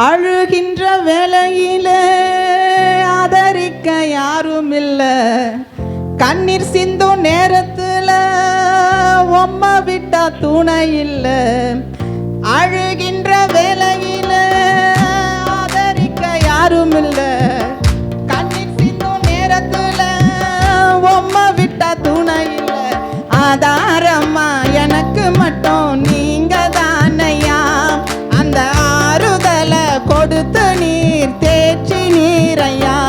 அழுகின்ற வேலையிலே ஆதரிக்க யாரும் இல்லை கண்ணீர் சிந்தும் நேரத்தில் ஒம்ம விட்டா துணை இல்லை அழுகின்ற வேலையில் ஆதரிக்க யாரும் இல்லை கண்ணீர் சிந்தும் நேரத்தில் ஒம்ம விட்டா துணை இல்லை ஆதாரம்மா எனக்கு மட்டும் நீரையா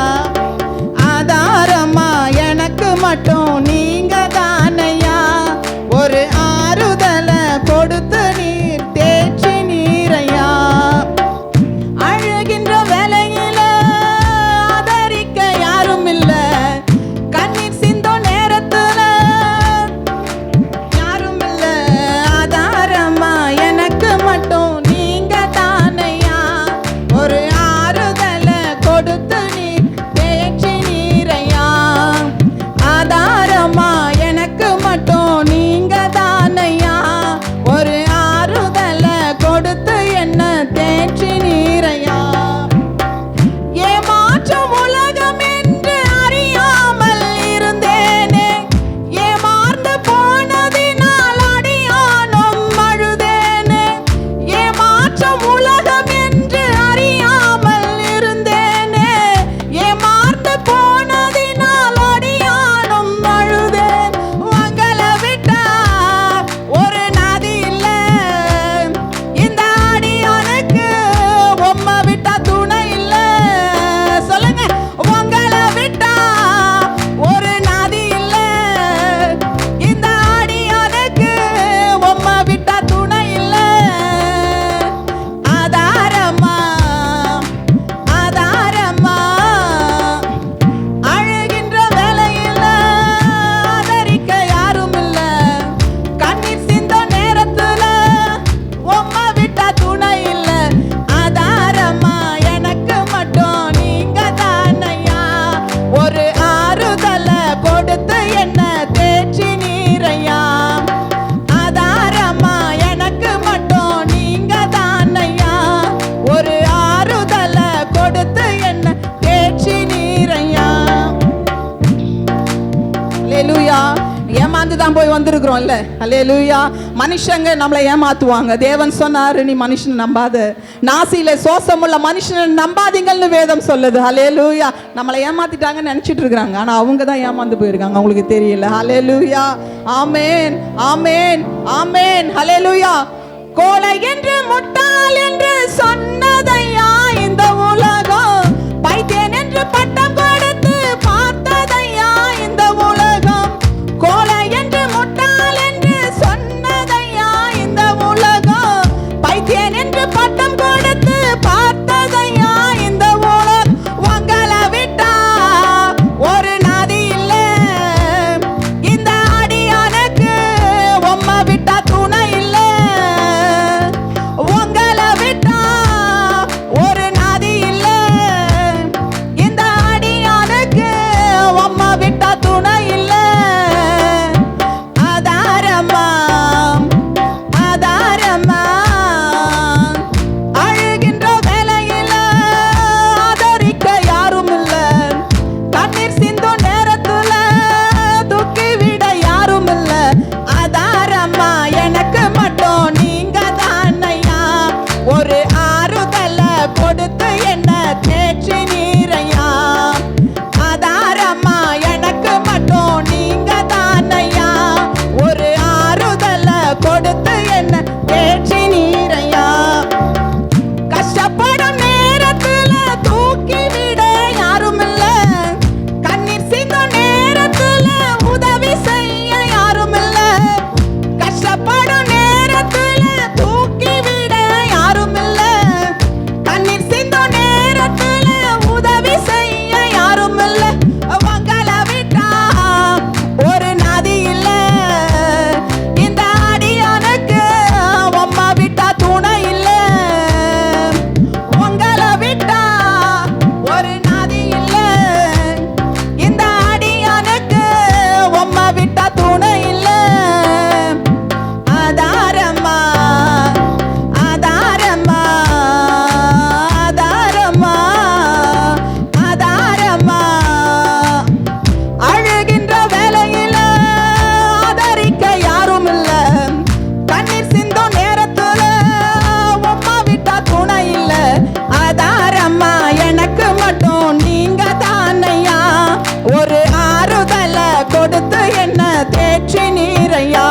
என்ன ஏமாந்து தான் போய் வந்திருக்கிறோம்ல. அல்லேலூயா மனுஷங்க நம்மளை ஏமாத்துவாங்க. தேவன் சொன்னார் நீ மனுஷனை நம்பாத. நாசியில சோசமுள்ள மனுஷனை நம்பாதீங்கன்னு வேதம் சொல்லுது. அல்லேலூயா நம்மளை ஏமாத்திட்டாங்கன்னு நினச்சிட்டு இருக்கிறாங்க. ஆனால் அவங்க தான் ஏமாந்து போயிருக்காங்க. அவங்களுக்கு தெரியல. அல்லேலூயா ஆமேன் ஆமேன் ஆமேன் அல்லேலூயா கோலை என்று முட்டாள் என்று கொடுத்து என்ன தேற்றி நீரையா